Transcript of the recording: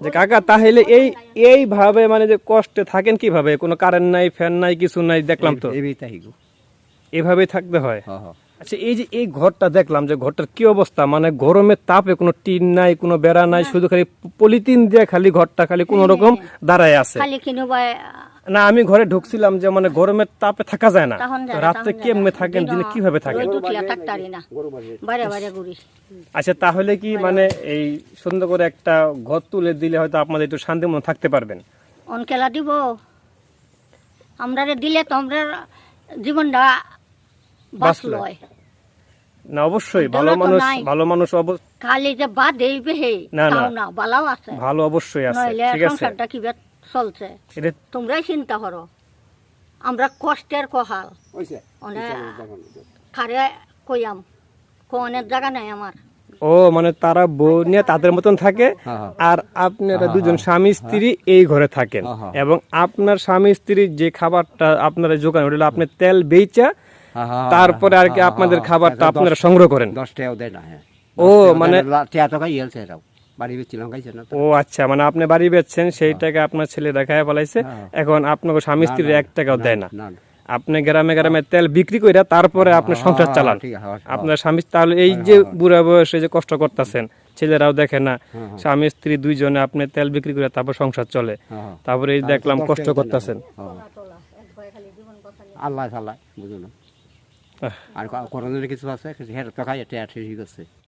যে কাকা তাহলে এই এইভাবে মানে যে কষ্টে থাকেন কীভাবে? কোনো কারেন্ট নাই ফ্যান নাই কিছু নাই দেখলাম তো। এভাবেই থাকতে হ্যাঁ? আচ্ছা এই যে এই ঘরটা দেখলাম যে ঘরটার কি অবস্থা? মানে গরমের তাপে কোনো টিন নাই কোনো বেড়া নাই শুধু খালি পলিথিন দিয়ে খালি ঘরটা খালি কোন রকম দাঁড়ায় আছে। না আমি ঘরে ঢুকছিলাম যে মানে গরমের তাপে থাকা যায় না। তখন যায় তো না, রাত্রে তখন কেমনে থাকেন দিনে কীভাবে থাকেন? ঘুরি। আচ্ছা তাহলে কি মানে এই সুন্দর করে একটা ঘর তুলে দিলে হয়তো আপনাদের একটু শান্তি মনে থাকতে পারবেন? অনকেলা দিব। আমরা দিলে তো আমরা জীবনটা বাঁচলো। বাঁচলয়। না অবশ্যই ভালো মানুষ ভালো মানুষ খালি যে বা দেইবে হে না, না। তাও না বালাও আছে। ভালো অবশ্যই আছে ঠিক আছে। সংসারটা কীভাবে চলছে? তোমরাই চিন্তা করো। আমরা কষ্টের কহাল। মানে খারে কইয়াম। কোনের জায়গা নাই আমার। ও মানে তারা বউ নিয়ে তাদের মতন থাকে হ্যাঁ, হ্যাঁ। আর আপনারা দুজন স্বামী স্ত্রী এই ঘরে থাকেন। হ্যাঁ, হ্যাঁ। এবং আপনার স্বামী স্ত্রীর যে খাবারটা আপনারা জোগান ওটা আপনি তেল বেচা হ্যাঁ, হ্যাঁ, তারপরে আর কি হ্যাঁ, আপনাদের হ্যাঁ, খাবারটা আপনারা সংগ্রহ করেন হ্যাঁ ও, মানে- ও আচ্ছা মানে আপনি বাড়ি বেচছেন সেই টাকা আপনার ছেলে দেখায় ফেলাইছে হ্যাঁ। এখন আপনাকে স্বামী স্ত্রীর এক টাকাও দেয় না। আপনি গ্রামে গ্রামে তেল বিক্রি করে তারপরে আপনি হ্যাঁ, সংসার হ্যাঁ, চালান হ্যাঁ, আপনার স্বামী তাহলে এই যে বুড়া বয়সে যে কষ্ট করতেছেন ছেলেরাও দেখে না স্বামী স্ত্রী দুইজনে আপনি তেল বিক্রি করে তারপর সংসার চলে হ্যাঁ, হ্যাঁ। তারপরে এই দেখলাম কষ্ট। করতেছেন হ্যাঁ। আল্লাহ আল্লাহ বুঝুন। আর করোনার কিছু আছে? হের টাকা এটা ঠিক আছে